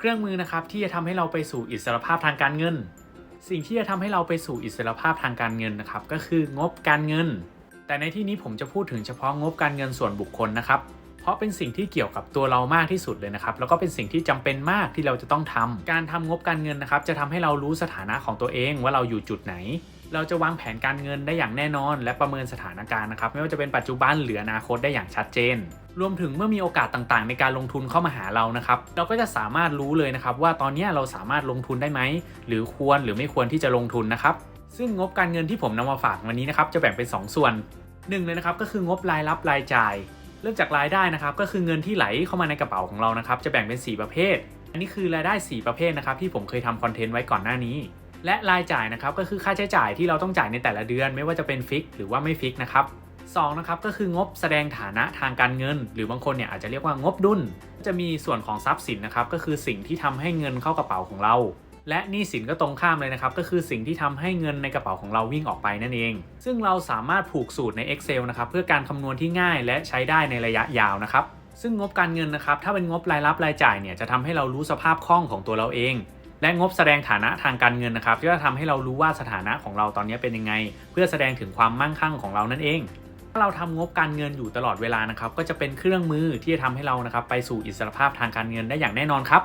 เครื่องมือนะครับที่จะทำให้เราไปสู่อิสรภาพทางการเงิน สิ่งที่จะทำให้เราไปสู่อิสรภาพทางการเงินนะครับ ก็คืองบการเงิน แต่ในที่นี้ผมจะพูดถึงเฉพาะงบการเงินส่วนบุคคลนะครับ เพราะเป็นสิ่งที่เกี่ยวกับตัวเรามากที่สุดเลยนะครับ แล้วก็เป็นสิ่งที่จำเป็นมากที่เราจะต้องทำการทำงบการเงินนะครับ จะทำให้เรารู้สถานะของตัวเองว่าเราอยู่จุดไหน เราจะวางแผนการเงินได้อย่างแน่นอน และประเมินสถานการณ์นะครับ ไม่ว่าจะเป็นปัจจุบันหรืออนาคตได้อย่างชัดเจน รวมถึงเมื่อมีโอกาสต่างๆ ในการลงทุนเข้ามาหาเรานะครับ เราก็จะสามารถรู้เลยนะครับ ว่าตอนนี้เราสามารถลงทุนได้ไหม หรือควรหรือไม่ควรที่จะลงทุนนะครับ ซึ่งงบการเงินที่ผมนำมาฝากวันนี้นะครับจะแบ่งเป็น 2 ส่วนหนึ่งเลยนะครับก็คืองบรายรับรายจ่าย เริ่มจากรายได้นะครับ ก็คือเงินที่ไหลเข้ามาในกระเป๋าของเรานะครับจะแบ่งเป็น 4 ประเภท อันนี้คือรายได้ 4 ประเภทนะครับที่ผมเคยทำคอนเทนต์ไว้ก่อนหน้านี้ และรายจ่ายนะครับก็คือค่าใช้จ่ายที่เราต้องจ่ายในแต่ละเดือน ไม่ว่าจะเป็นฟิกหรือว่าไม่ฟิกนะครับ สองนะครับก็คืองบแสดงฐานะทางการเงิน หรือบางคนเนี่ยอาจจะเรียกว่างบดุล จะมีส่วนของทรัพย์สินนะครับก็คือสิ่งที่ทำให้เงินเข้ากระเป๋าของเรา และหนี้สินก็ตรงข้ามเลยนะครับก็คือสิ่งที่ทำให้เงินในกระเป๋าของเราวิ่งออกไปนั่นเอง ซึ่งเราสามารถผูกสูตรใน Excel นะครับเพื่อการคำนวณที่ง่ายและใช้ได้ในระยะยาวนะครับซึ่งงบการเงินนะครับถ้าเป็นงบรายรับรายจ่ายเนี่ยจะทำให้เรารู้สภาพคล่องของตัวเราเองและงบแสดงฐานะทางการเงินนะครับก็จะทำให้เรารู้ว่าสถานะของเราตอนนี้เป็นยังไง เพื่อแสดงถึงความมั่งคั่งของเรานั่นเองาเราทำงบการเงินอยู่ตลอดเวลานะครับก็จะเป็นเครื่องมือที่จะทำให้เรานะครับไปสู่อิสรภาพทางการเงินได้อย่างแน่นอนครับ